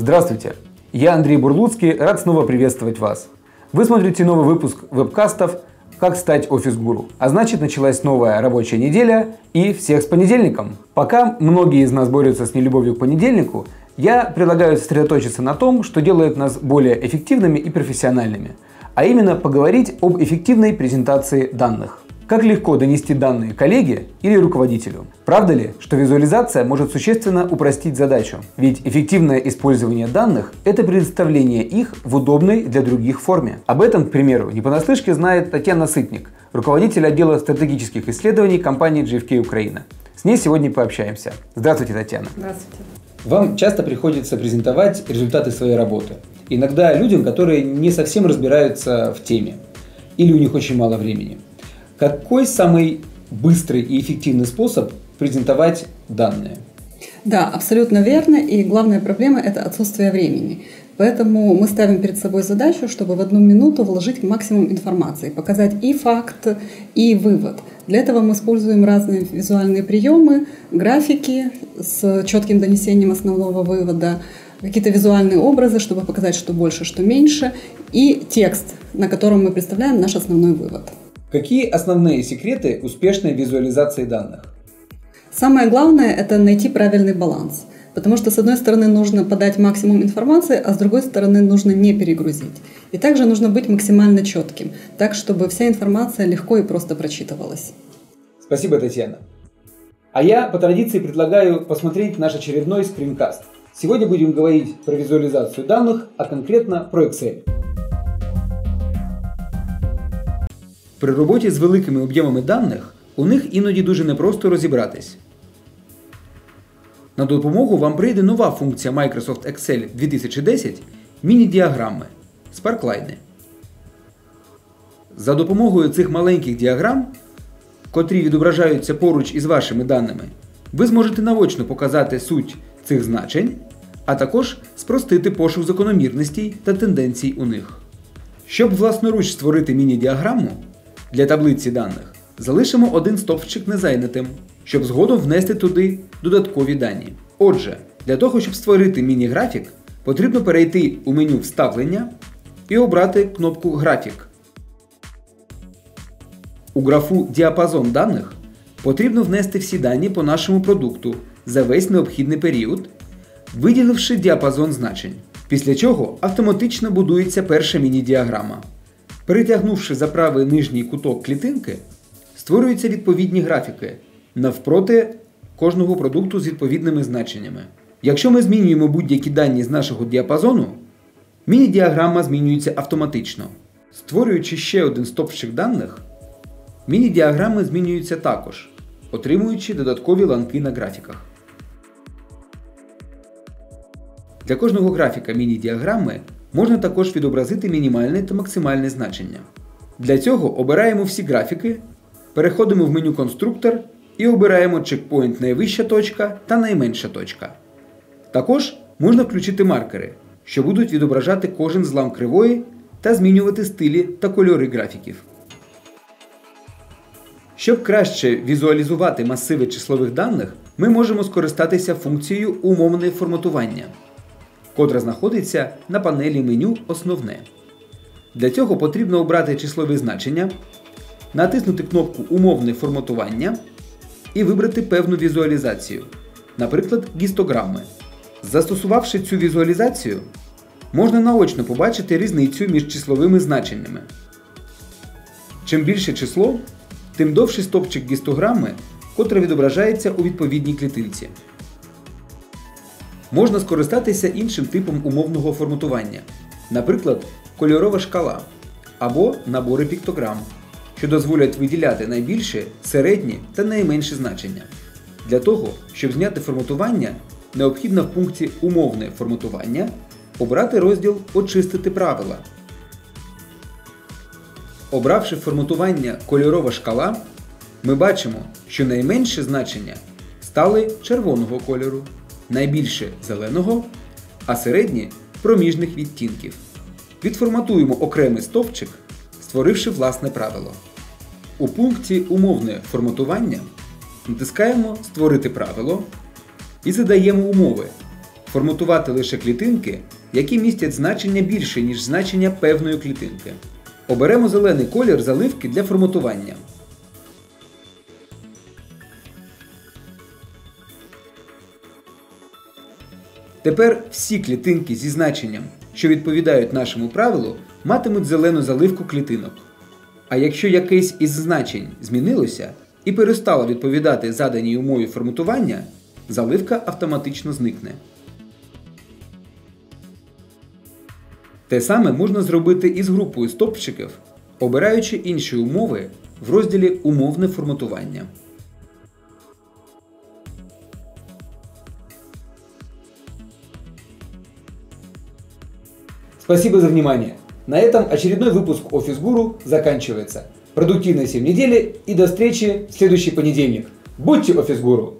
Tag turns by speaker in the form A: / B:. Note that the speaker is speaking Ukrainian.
A: Здравствуйте, я Андрей Бурлуцкий, рад снова приветствовать вас. Вы смотрите новый выпуск вебкастов «Как стать офис-гуру». А значит, началась новая рабочая неделя и всех с понедельником. Пока многие из нас борются с нелюбовью к понедельнику, я предлагаю сосредоточиться на том, что делает нас более эффективными и профессиональными, а именно поговорить об эффективной презентации данных. Как легко донести данные коллеге или руководителю? Правда ли, что визуализация может существенно упростить задачу? Ведь эффективное использование данных – это представление их в удобной для других форме. Об этом, к примеру, не понаслышке знает Татьяна Сытник, руководитель отдела стратегических исследований компании GFK Украина. С ней сегодня пообщаемся. Здравствуйте, Татьяна.
B: Здравствуйте.
A: Вам часто приходится презентовать результаты своей работы. Иногда людям, которые не совсем разбираются в теме. Или у них очень мало времени. Какой самый быстрый и эффективный способ презентовать данные?
B: Да, абсолютно верно. И главная проблема – это отсутствие времени. Поэтому мы ставим перед собой задачу, чтобы в одну минуту вложить максимум информации, показать и факт, и вывод. Для этого мы используем разные визуальные приемы, графики с четким донесением основного вывода, какие-то визуальные образы, чтобы показать, что больше, что меньше, и текст, на котором мы представляем наш основной вывод.
A: Какие основные секреты успешной визуализации данных?
B: Самое главное – это найти правильный баланс. Потому что, с одной стороны, нужно подать максимум информации, а с другой стороны, нужно не перегрузить. И также нужно быть максимально четким, так, чтобы вся информация легко и просто прочитывалась.
A: Спасибо, Татьяна. А я по традиции предлагаю посмотреть наш очередной скринкаст. Сегодня будем говорить про визуализацию данных, а конкретно про Excel. При роботі з великими об'ємами даних у них іноді дуже непросто розібратись. На допомогу вам прийде нова функція Microsoft Excel 2010 міні-діаграми Sparkline. За допомогою цих маленьких діаграм, котрі відображаються поруч із вашими даними, ви зможете наочно показати суть цих значень, а також спростити пошук закономірностей та тенденцій у них. Щоб власноруч створити міні-діаграму, для таблиці даних залишимо один стовпчик незайнятим, щоб згодом внести туди додаткові дані. Отже, для того, щоб створити міні-графік, потрібно перейти у меню Вставлення і обрати кнопку Графік. У графу Діапазон даних потрібно внести всі дані по нашому продукту за весь необхідний період, виділивши діапазон значень. Після чого автоматично будується перша міні-діаграма. Перетягнувши за правий нижній куток клітинки, створюються відповідні графіки навпроти кожного продукту з відповідними значеннями. Якщо ми змінюємо будь-які дані з нашого діапазону, міні-діаграма змінюється автоматично. Створюючи ще один стопчик даних, міні-діаграми змінюються також, отримуючи додаткові ланки на графіках. Для кожного графіка міні-діаграми можна також відобразити мінімальне та максимальне значення. Для цього обираємо всі графіки, переходимо в меню Конструктор і обираємо чекпоінт найвища точка та найменша точка. Також можна включити маркери, що будуть відображати кожен злам кривої та змінювати стилі та кольори графіків. Щоб краще візуалізувати масиви числових даних, ми можемо скористатися функцією умовне форматування котра знаходиться на панелі меню Основне. Для цього потрібно обрати числові значення, натиснути кнопку Умовне форматування і вибрати певну візуалізацію, наприклад, гістограми. Застосувавши цю візуалізацію, можна наочно побачити різницю між числовими значеннями. Чим більше число, тим довший стопчик гістограми, котре відображається у відповідній клітинці. Можна скористатися іншим типом умовного форматування, наприклад, кольорова шкала або набори піктограм, що дозволять виділяти найбільше, середні та найменші значення. Для того, щоб зняти форматування, необхідно в пункті Умовне форматування обрати розділ Очистити правила. Обравши форматування кольорова шкала, ми бачимо, що найменші значення стали червоного кольору найбільше зеленого, а середні проміжних відтінків. Відформатуємо окремий стовпчик, створивши власне правило. У пункті Умовне форматування натискаємо Створити правило і задаємо умови, форматувати лише клітинки, які містять значення більше, ніж значення певної клітинки. Оберемо зелений колір заливки для форматування. Тепер всі клітинки зі значенням, що відповідають нашому правилу, матимуть зелену заливку клітинок. А якщо якесь із значень змінилося і перестало відповідати заданій умові форматування, заливка автоматично зникне. Те саме можна зробити і з групою стопчиків, обираючи інші умови в розділі Умовне форматування. Спасибо за внимание. На этом очередной выпуск Офис Гуру заканчивается. Продуктивной всем недели и до встречи в следующий понедельник. Будьте Офис Гуру!